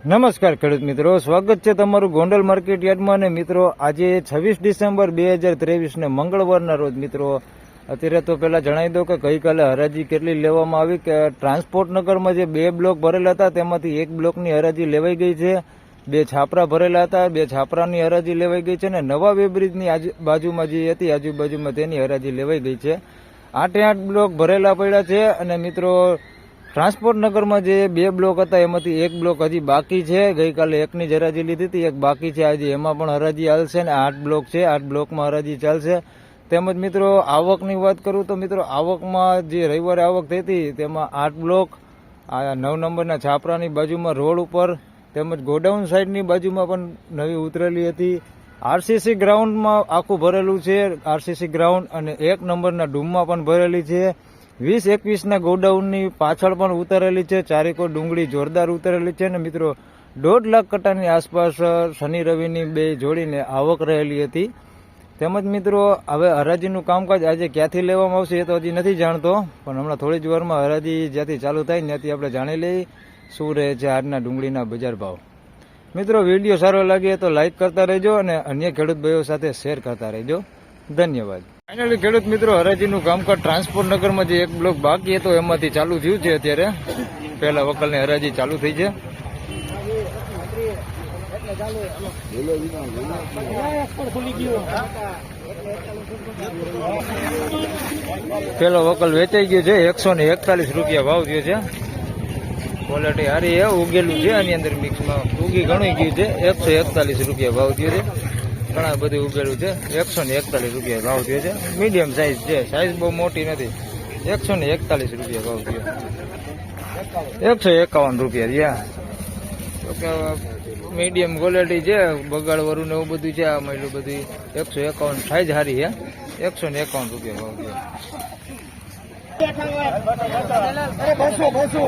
નમસ્કાર ખેડૂત મિત્રો, સ્વાગત છે તમારું ગોંડલ માર્કેટ યાર્ડમાં અને મિત્રો, આજે છવ્વીસ ડિસેમ્બર બે હજાર ત્રેવીસને મંગળવારના રોજ મિત્રો, અત્યારે તો પહેલાં જણાવી દો કે ગઈકાલે હરાજી કેટલી લેવામાં આવી કે ટ્રાન્સપોર્ટ નગરમાં જે બે બ્લોક ભરેલા હતા, તેમાંથી એક બ્લોકની હરાજી લેવાઈ ગઈ છે, બે છાપરા ભરેલા હતા, બે છાપરાની હરાજી લેવાઈ ગઈ છે અને નવા વેબ્રિજની આજુ બાજુમાં જે હતી, આજુબાજુમાં તેની હરાજી લેવાઈ ગઈ છે. આઠે આઠ બ્લોક ભરેલા પડ્યા છે અને મિત્રો ટ્રાન્સપોર્ટ નગરમાં જે બે બ્લોક હતા, એમાંથી એક બ્લોક હજી બાકી છે. ગઈકાલે એકની જ હરાજી લીધી હતી, એક બાકી છે. આજે એમાં પણ હરાજી હાલશે ને આઠ બ્લોક છે. આઠ બ્લોકમાં હરાજી ચાલશે. તેમજ મિત્રો, આવકની વાત કરું તો મિત્રો, આવકમાં જે રવિવારે આવક થઈ હતી, તેમાં આઠ બ્લોક, આ નવ નંબરના છાપરાની બાજુમાં રોડ ઉપર, તેમજ ગોડાઉન સાઈડની બાજુમાં પણ નવી ઉતરેલી હતી. આરસીસી ગ્રાઉન્ડમાં આખું ભરેલું છે. આરસીસી ગ્રાઉન્ડ અને એક નંબરના ડૂમમાં પણ ભરેલી છે. વીસ એકવીસના ગોડાઉનની પાછળ પણ ઉતરેલી છે. ચારેકો ડુંગળી જોરદાર ઉતરેલી છે અને મિત્રો, દોઢ લાખ કટાની આસપાસ શનિ રવિની બે જોડીને આવક રહેલી હતી. તેમજ મિત્રો, હવે હરાજીનું કામકાજ આજે ક્યાંથી લેવામાં આવશે એ તો હજી નથી જાણતો, પણ હમણાં થોડી જ વારમાં હરાજી જ્યાંથી ચાલુ થાય ત્યાંથી આપણે જાણી લઈએ શું રહે છે આજના ડુંગળીના બજાર ભાવ. મિત્રો, વીડિયો સારો લાગે તો લાઇક કરતા રહેજો અને અન્ય ખેડૂત ભાઈઓ સાથે શેર કરતા રહેજો. ધન્યવાદ. ફાઇનલી ખેડૂત મિત્રો, હરાજીનું કામકાજ ટ્રાન્સપોર્ટ નગરમાં જે એક બ્લોક બાકી હતો, એમાંથી ચાલુ થયું છે અત્યારે. પહેલા વકલની હરાજી ચાલુ થઈ છે. પેલો વકલ વેચાઈ ગયો છે, એકસો ને એકતાલીસ રૂપિયા ભાવ થયો છે. ક્વોલિટી સારી એ ઉગેલું છે, આની અંદર મિક્સમાં ઉગી ઘણું ગયું છે, એકસો એકતાલીસ રૂપિયા ભાવ થયો છે. ઘણા બધું ઉગેલું છે. એકસો ને એકતાલીસ રૂપિયા ભાવ થયો છે. મીડિયમ સાઇઝ છે. સાઇઝ બહુ મોટી નથી. એકસો ને એકતાલીસ રૂપિયા ભાવ થયો. એકસો એકાવન રૂપિયા રહ્યા. મીડિયમ ક્વોલિટી છે, બગાડવાળું ને એવું બધું છે આ એટલું બધું. એકસો એકાવન સાઇઝ સારી છે. એકસો ને એકાવન રૂપિયા ભાવ થયો. અરે બસો બસો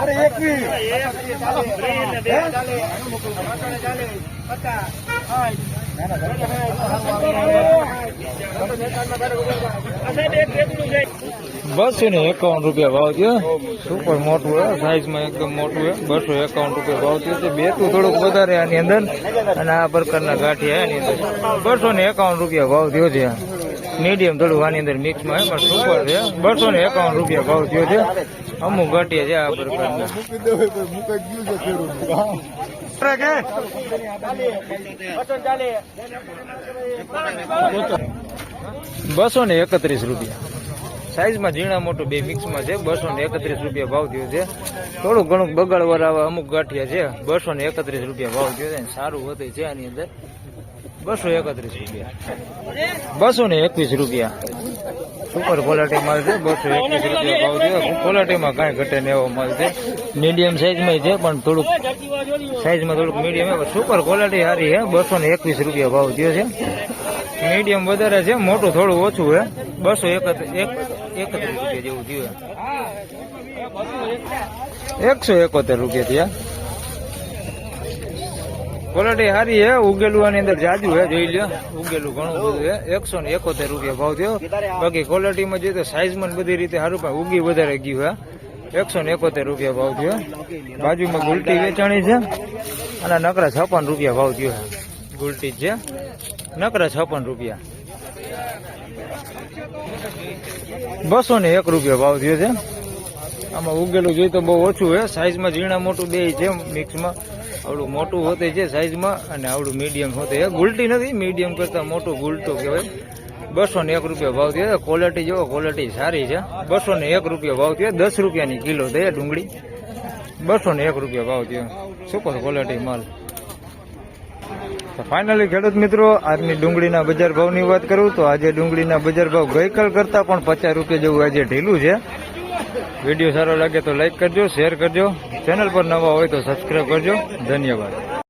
અરે એકવીસ બસો ને એકાવન રૂપિયા ભાવ થયો. સુપર મોટું હે સાઈઝમાં એકદમ મોટું હે. બસો એકાવન રૂપિયા ભાવ થયો છે. તું થોડુંક વધારે આની અંદર. અને આ પ્રકારના ગાંઠિયા એની અંદર. બસો ને એકાવન રૂપિયા ભાવ થયો છે મીડિયમ થોડું આની અંદર મિક્સમાં પણ સુપર છે. બસો ને એકાવન રૂપિયા ભાવ થયો છે. અમુક ગાંઠિયા છે આ પ્રકારના. બસો ને એકત્રીસ રૂપિયા. સાઈઝમાં ઝીણા મોટું બે મિક્સમાં છે. બસો ને એકત્રીસ રૂપિયા ભાવ થયો છે. થોડું ઘણું બગાડ વરાવા અમુક ગાંઠિયા છે. બસો ને એકત્રીસ રૂપિયા ભાવ થયો છે. સારું વધે છે આની અંદર. બસો એકત્રીસ રૂપિયા. બસો ને એકવીસ રૂપિયા. સુપર ક્વોલિટી માલ છે, બસો એકવીસ રૂપિયા ભાવ છે. ક્વોલિટીમાં કાંઈ ઘટે ને એવો માલ છે. મીડિયમ સાઇઝમાં છે, પણ થોડુંક સાઇઝમાં થોડુંક મીડિયમ સુપર ક્વોલિટી સારી છે, બસો ને એકવીસ રૂપિયા ભાવ થયો છે. મીડિયમ વધારે છે, મોટું થોડું ઓછું છે. બસો એકત્રીસ રૂપિયા જેવું થયું એકસો એકોતેર રૂપિયા થયા. ક્વોલિટી સારી છે ઉગેલું આની અંદર જાજુ છે જોઈ લ્યો. ઉગેલું ઘણું બધું છે એકસો ને એકોતેર રૂપિયા ભાવ થયો. બાકી ક્વોલિટીમાં જોઈએ તો સાઈઝમાં ને બધી રીતે સારું, પણ ઉગી વધારે ગયું છે એકસો ને એકોતેર રૂપિયા ભાવ થયો. બાજુમાં ગુલટી વેચાણી છે. અને નકરા છપ્પન રૂપિયા ભાવ થયો છે ગુલટી છે. નકરા છપ્પન રૂપિયા. બસો ને એક રૂપિયા ભાવ થયો છે. આમાં ઉગેલું જોઈએ તો બહુ ઓછું છે સાઈઝમાં ઝીણા મોટું બે છે મિક્સમાં આવડું મોટું હોતે છે સાઈઝમાં અને આવડું મીડિયમ હોતે. છે ગુલટી નથી મીડિયમ કરતાં મોટું ગુલટું કહેવાય. બસો ને એક રૂપિયા ભાવ થયો. ક્વોલિટી જો ક્વોલિટી સારી છે. બસો ને એક રૂપિયા ભાવ થયો. દસ રૂપિયાની કિલો થઈ ડુંગળી. બસો ને એક રૂપિયા ભાવ થયો. સુપર ક્વોલિટી માલ? તો ફાઇનલી ખેડૂત મિત્રો, આજની ડુંગળીના બજાર ભાવની વાત કરું તો આજે ડુંગળીના બજાર ભાવ ગઈકાલ કરતાં પણ પચાસ રૂપિયા જેવું આજે ઢીલું છે. વીડિયો સારો લાગે તો લાઈક કરજો શેર કરજો. ચેનલ પર નવા હોય તો સબસ્ક્રાઈબ કરજો. ધન્યવાદ.